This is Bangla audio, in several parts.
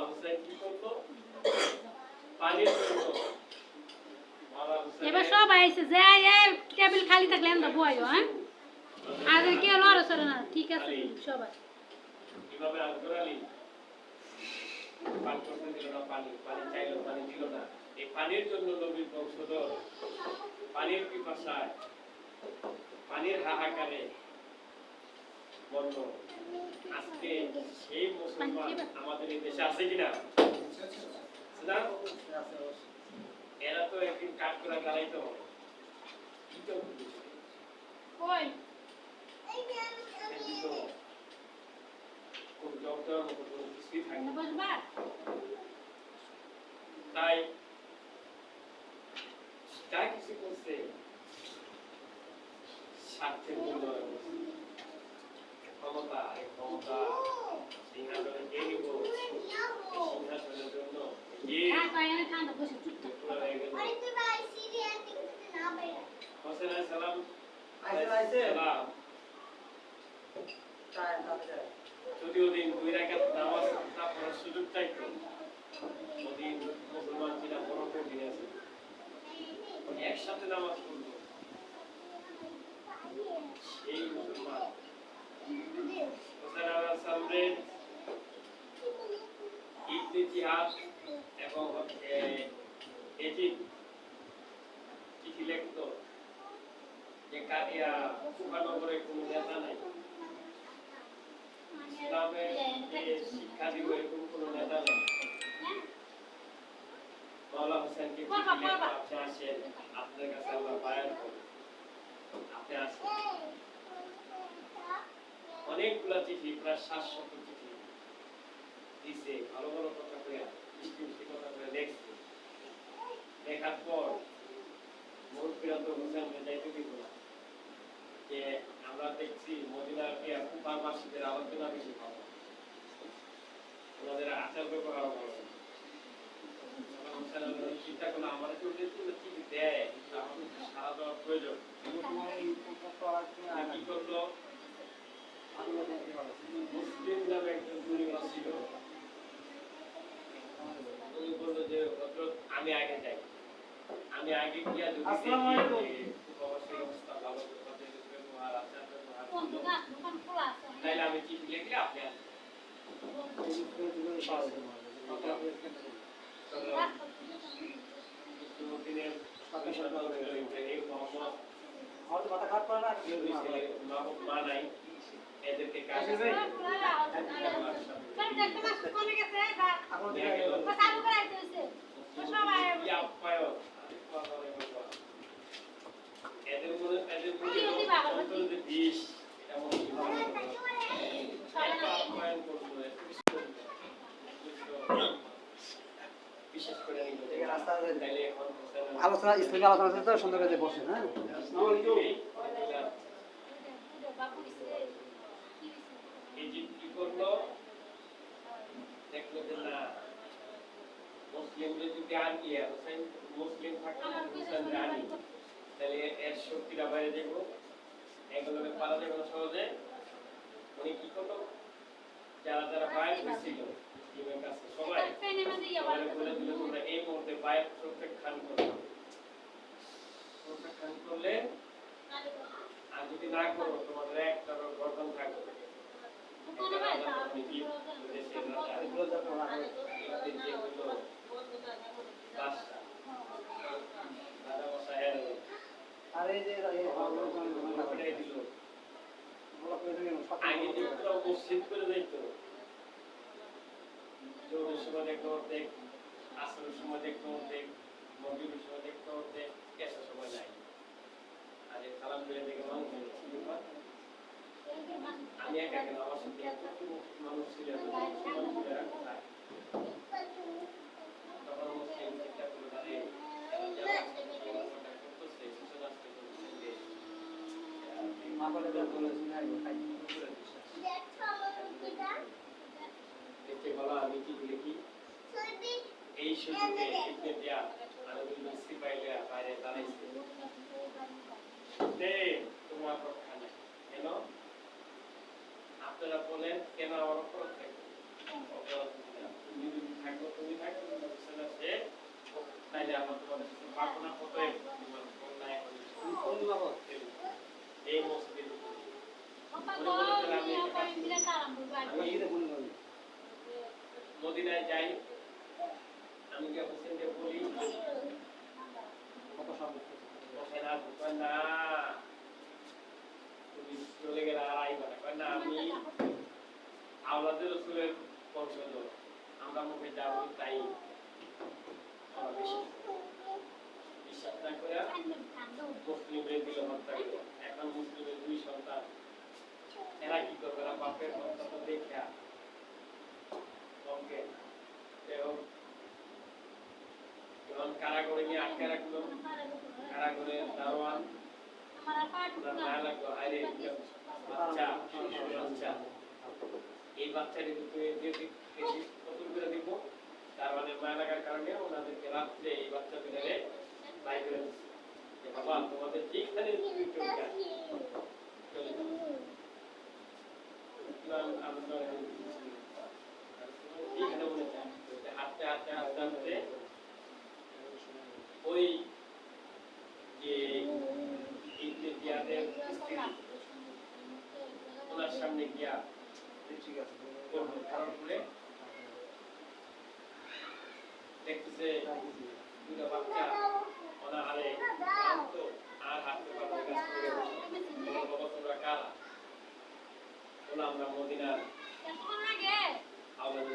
হোসেন কি পানির এবার সব আইছে যে টেবিল খালি থাকলে আমরা বইও হ্যাঁ? আর কেউ লড়ো সরে না ঠিক আছে সবাই। কীভাবে আলী পান করতে দিল না পানি পানি চাইলো পানি দিল না। এই পানির জন্য নবীর বংশধর পানির পিপাসায় পানির হাহাকারে বন্ধ আজকে সেই মুসলমান আমাদের এই দেশে আছে কিনা আছে না? এরা তো একদিন কাঠ করে দাঁড়াইতে হবে কি তো কই সেটি তো খুব জব দেওয়ার মতো কোনো কিছুই থাকে না। বসবা তাই যা কিছু করছে স্বার্থের জন্য করছে। ক্ষমতা এই ক্ষমতা সিংহাসনে কে নিব সিংহাসনের জন্য কে হ্যাঁ কই এনে ঠান্ডা বসে চুপ থাক পুরো হয়ে গেল হোসেন আলাইহিস সালাম আইছে, আইছে। সালাম চায়, তাতে চায়। যদি ওদিন দুই রাকাত নামাজ না পড়ার সুযোগ চাইতো ওদিন মুসলমান ছিল বড় কঠিন আছে। একসাথে নামাজ পড়তো সেই মুসলমান হোসেন আলাহ সামরের ইবনে জিহাদ এবং হচ্ছে এজিদ চিঠি লিখতো যে কারিয়া কুফানগরে কোনো নেতা নাই। ইসলামের শিক্ষা দিব এরকম কোনো নেতা নেই। মাওলা হোসেনকে আপনি আসেন আপনার কাছে আল্লাহ বায়ান করবে আপনি আসেন। অনেকগুলা চিঠি প্রায় সাতশত চিঠি দিছে ভালো ভালো কথা করে মিষ্টি মিষ্টি কথা করে লেখছে। লেখার পর মূল ফিরান্ত হোসেন যাইতে দিব না। যে আমরা দেখছি আলোচনা বেশি ভালো। ওনাদের আচার ব্যবহার ভালো। আমি আগে যাই। আমি আগে গিয়া যদি আসসালামু আলাইকুম। দেখি যে প্রবাসী অবস্থা ভালো তাদের ব্যবহার আচার ব্যবহার কোন ভালো, দোকান দোকান খোলা আমি চিঠি লিখলে আপনি। এদের মনে এদের মনে কি হতে বাবা? অন্তরে যে বিষ, এটা আলোচনা ইসলামী আলোচনা তো, সুন্দর করে বসে হ্যাঁ? মুসলিম থাকলে হোসেন আনি তাহলে এর শক্তিটা বাইরে যাব এগুলোকে পালা যাবে সহজে। উনি কি করল? যারা যারা বাইরে হয়েছিল মুসলিমের কাছে সবাই ফেনে মধ্যে সবাই বলে দিল তোমরা এই মুহূর্তে বাইরে প্রত্যাখ্যান করো। প্রত্যাখ্যান করলে আর যদি না করো তোমাদের একটা গর্দন থাকবে। করা হয়। এই যে হলো বাদশা, রাজা মশাইয়ের আর এই যে এই ওটাই দিল। বলা করে দিলেন, সব আগে দেখতে অর্ধেক আসরের সময় দেখতে অর্ধেক মগরিবের সময় দেখতে অর্ধেক কেসার সময় নাই এই সালাম করে দেখে মানুষ? আমি একা কেন আমার সাথে মানুষ ছিল? এই সুযোগে কেন আপনারা বলেন কেন তুমি যদি থাকো তুমি থাকো সে তাইলে আমার তোমাদের সাথে প্রার্থনা করতে এই মুসলিম মদিনায় যাই আমি কে হোসেনকে বলি কত সব হোসেন আর না। তুমি চলে গেলে আর আইবা না কয় না আমি আওলাদের রসুলের বংশধর আমরা মুখে যা বলি তাই আমরা। বিশ্বাস না করে মুসলিমদের দিল হত্যা করে এখন মুসলিমের দুই সন্তান এরা কি করবে এরা বাপের হত্যা তো দেখে ওকে এবং যখন কারাগারে নিয়ে আটকে রাখল কারাগারে দারোয়ান আমার পাট ওনার মায়া লাগল আরে বাচ্চা বাচ্চা এই বাচ্চাটি তুমি দিয়ে কত করে দিব। তার মানে মায়া লাগার কারণে ওনাদেরকে রাত্রে এই বাচ্চা দুটারে। বাবা, তোমাদের যেখানে তুমি হাঁটতে হাঁটতে হাঁটতে হাঁটতে ওই যে ইবনে ওনার সামনে গিয়া ঠিক আছে করবে কারণ করে দেখতেছে দুটা বাচ্চা অনাহারে ক্লান্ত আর হাঁটতে পারবে না, গাছ থেকে বসে। বলল, বাবা তোমরা কারা বলল, আমরা মদিনার আওলাদ রাসূলের বংশ। বলেন কি এই যে কথা বলেন কথা বলেন কথা বলেন আস্তে আস্তে আস্তে আস্তে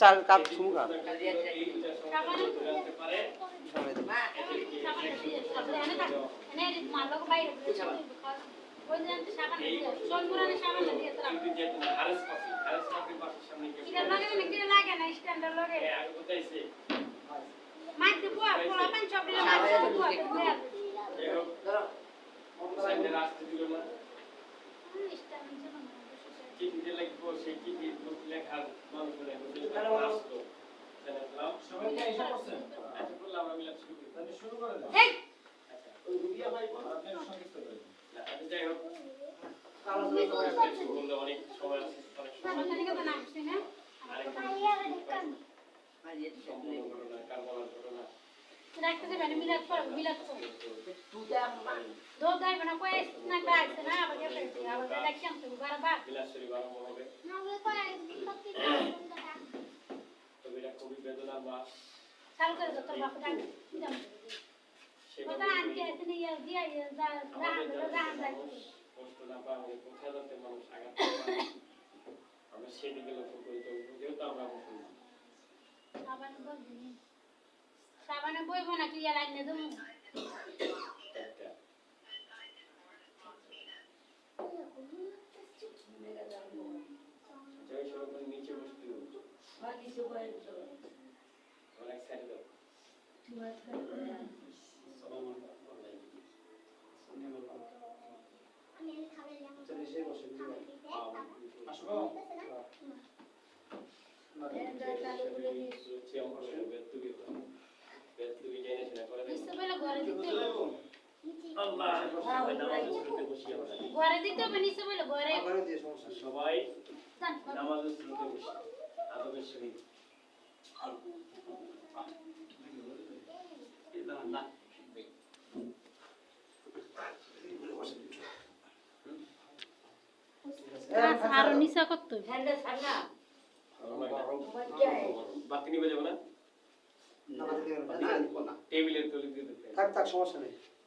চাল কাপ সাইডে রাস্তা দিল না চিঠিতে লিখব সেই চিঠি লেখার মানুষ আসতো? আচ্ছা। আচ্ছা। আচ্ছা, অনেক সময় আছে অনেক সময় আরেক ঘটনা রাখতে যাবে মিলাদ বানা কই না কাছে না আবার গেছে আবার দেখছেন তো বারবার বিলাস শরীফ আরম্ভ হবে তবে এটা খুবই বেদনার মাস চালু করে দাও তোর বাপ ডাক দিলাম কথা আনতে আছে না ইয়া দিয়া যা রাহান রাহান যাই কষ্ট না পাওয়া কোথায় যাতে মানুষ আঘাত না। আমরা সেদিকে লক্ষ্য করি তো যেহেতু আমরা মুসলমান সাবান বইব না কি লাইন নে দম একটা যাই সবাই করে নিচে বসতে হবে। আমার এক সাইডে দাও চল্লিশে বসে আসব? নিশ্চয় বলে ঘরে দিতে হবে। সবাই ঘরে দিতে হবে নিশ্চয় বলে ঘরে। নামাজের শুরুতে বসে। আদবের সহিত আরও নিশা করতে বাতি নিবে যাব না? নামাজ দিয়ে না। দিব না। টেবিলের তলে দিয়ে থাক থাক সমস্যা নেই।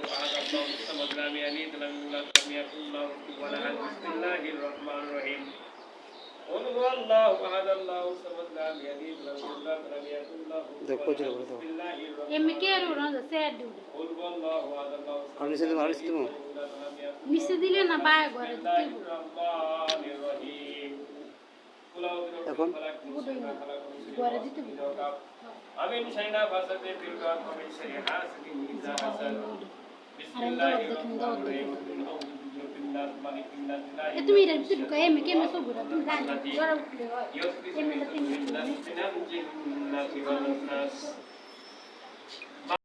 هو الله أحد الله الصمد لم يلد ولم يولد ولم يكن له كفوا أحد بسم الله الرحمن الرحيم قل هو الله احد الله الصمد لم يلد ولم يولد ولم يكن له দেখো, كفوا চলো, احد বলো। بسم الله الرحمن এমনি কে রো না স্যার ডু قل هو الله احد الله আর নিচে দেবো, আর নিচে দেবো। নিচে দিলে না বায় ঘরে بسم দিতে الله الرحمن الرحيم قل اعوذ برب এখন? الفلق من شر ما خلق ومن شر ঘরে غاسق দিতে إذا وقب ومن شر نفاثات في العقد ومن شر حاسد إذا حسد তুমি এটার ভিতরে ঢুকা এমে কেমনে সব ঘুরা তুমি জানো জ্বর উঠলে হয় কেমনে তিন